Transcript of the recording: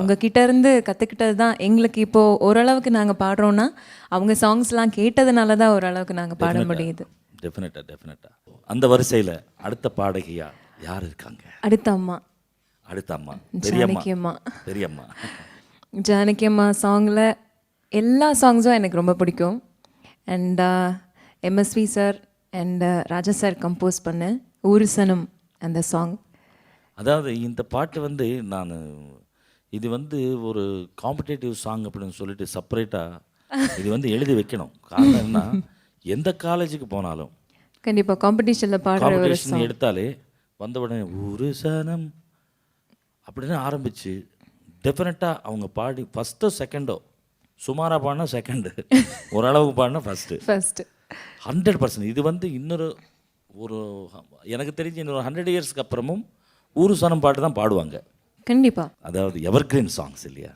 உங்ககிட்ட இருந்து கற்றுக்கிட்டது தான் எங்களுக்கு இப்போ ஓரளவுக்கு நாங்கள் பாடுறோன்னா அவங்க சாங்ஸ்லாம் கேட்டதுனால தான் ஓரளவுக்கு நாங்கள் பாட முடியுது. டெஃபினட்டாக டெஃபினட்டாக அந்த வரிசையில் அடுத்த பாடகியா யார் இருக்காங்க? அடுத்த அம்மா. அடுத்த அம்மா. பெரியம்மா பெரியம்மா ஜானகி அம்மா சாங்கில் எல்லா சாங்ஸும் எனக்கு ரொம்ப பிடிக்கும். And MSV sir and Raja sir compose பண்ண ஊருசனம் அந்த சாங் அதாவது இந்த பாட்டு வந்து நான் இது வந்து ஒரு காம்படேட்டிவ் சாங் அப்படின்னு சொல்லிட்டு செப்பரேட்டாக இது வந்து எழுதி வைக்கணும். காரணம் என்ன எந்த காலேஜுக்கு போனாலும் கண்டிப்பாக காம்படிஷனில் பாடுற ஒரு காம்படிஷன் எடுத்தாலே வந்த உடனே ஒரு சனம் அப்படின்னு ஆரம்பிச்சு டெஃபினட்டாக அவங்க பாடி ஃபஸ்ட்டோ செகண்டோ சுமாராக பாடினா செகண்டு ஓரளவுக்கு பாடினா ஃபஸ்ட்டு ஃபர்ஸ்ட் ஹண்ட்ரட் பர்சன்ட் இது வந்து இன்னொரு ஒரு எனக்கு தெரிஞ்சு இன்னொரு ஹண்ட்ரட் இயர்ஸ்க்கு அப்புறமும் ஊரு சனம் பாட்டு தான் பாடுவாங்க. கண்டிப்பா. அதாவது எவர்கிரீன் சாங்ஸ் இல்லையா?